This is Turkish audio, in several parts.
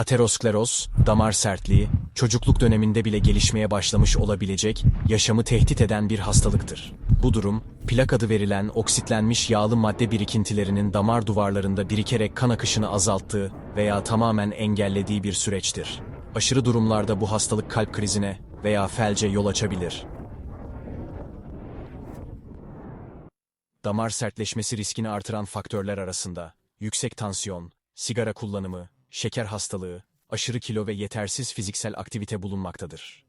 Ateroskleroz, damar sertliği, çocukluk döneminde bile gelişmeye başlamış olabilecek, yaşamı tehdit eden bir hastalıktır. Bu durum, plak adı verilen oksitlenmiş yağlı madde birikintilerinin damar duvarlarında birikerek kan akışını azalttığı veya tamamen engellediği bir süreçtir. Aşırı durumlarda bu hastalık kalp krizine veya felce yol açabilir. Damar sertleşmesi riskini artıran faktörler arasında yüksek tansiyon, sigara kullanımı, şeker hastalığı, aşırı kilo ve yetersiz fiziksel aktivite bulunmaktadır.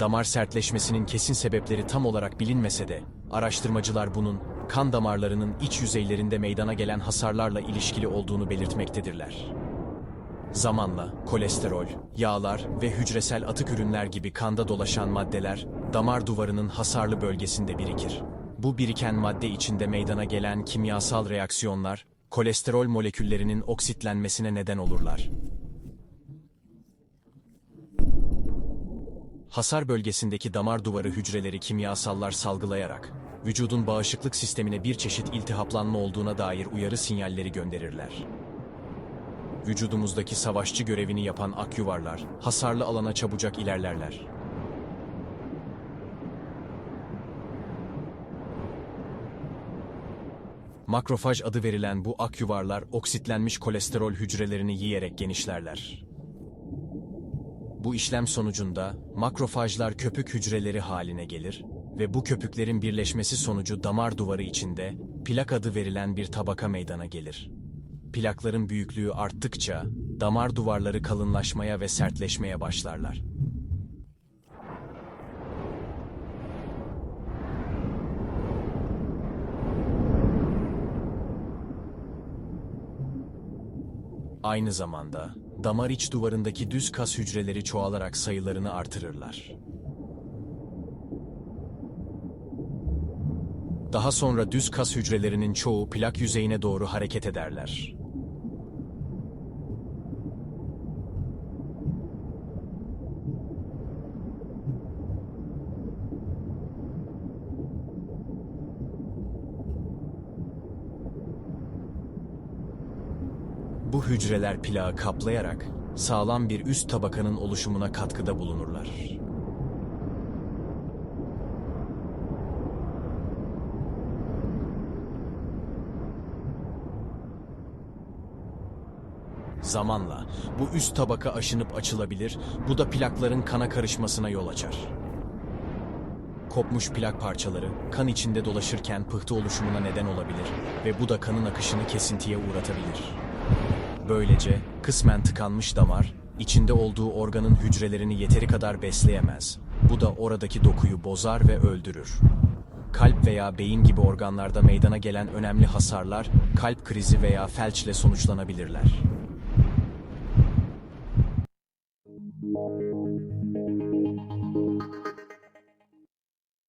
Damar sertleşmesinin kesin sebepleri tam olarak bilinmese de, araştırmacılar bunun kan damarlarının iç yüzeylerinde meydana gelen hasarlarla ilişkili olduğunu belirtmektedirler. Zamanla kolesterol, yağlar ve hücresel atık ürünler gibi kanda dolaşan maddeler damar duvarının hasarlı bölgesinde birikir. Bu biriken madde içinde meydana gelen kimyasal reaksiyonlar kolesterol moleküllerinin oksitlenmesine neden olurlar. Hasar bölgesindeki damar duvarı hücreleri kimyasallar salgılayarak vücudun bağışıklık sistemine bir çeşit iltihaplanma olduğuna dair uyarı sinyalleri gönderirler. Vücudumuzdaki savaşçı görevini yapan akyuvarlar hasarlı alana çabucak ilerlerler. Makrofaj adı verilen bu akyuvarlar oksitlenmiş kolesterol hücrelerini yiyerek genişlerler. Bu işlem sonucunda makrofajlar köpük hücreleri haline gelir ve bu köpüklerin birleşmesi sonucu damar duvarı içinde plak adı verilen bir tabaka meydana gelir. Plakların büyüklüğü arttıkça damar duvarları kalınlaşmaya ve sertleşmeye başlarlar. Aynı zamanda damar iç duvarındaki düz kas hücreleri çoğalarak sayılarını artırırlar. Daha sonra düz kas hücrelerinin çoğu plak yüzeyine doğru hareket ederler. Bu hücreler plağı kaplayarak sağlam bir üst tabakanın oluşumuna katkıda bulunurlar. Zamanla bu üst tabaka aşınıp açılabilir, bu da plakların kana karışmasına yol açar. Kopmuş plak parçaları kan içinde dolaşırken pıhtı oluşumuna neden olabilir ve bu da kanın akışını kesintiye uğratabilir. Böylece kısmen tıkanmış damar, içinde olduğu organın hücrelerini yeteri kadar besleyemez. Bu da oradaki dokuyu bozar ve öldürür. Kalp veya beyin gibi organlarda meydana gelen önemli hasarlar, kalp krizi veya felçle sonuçlanabilirler.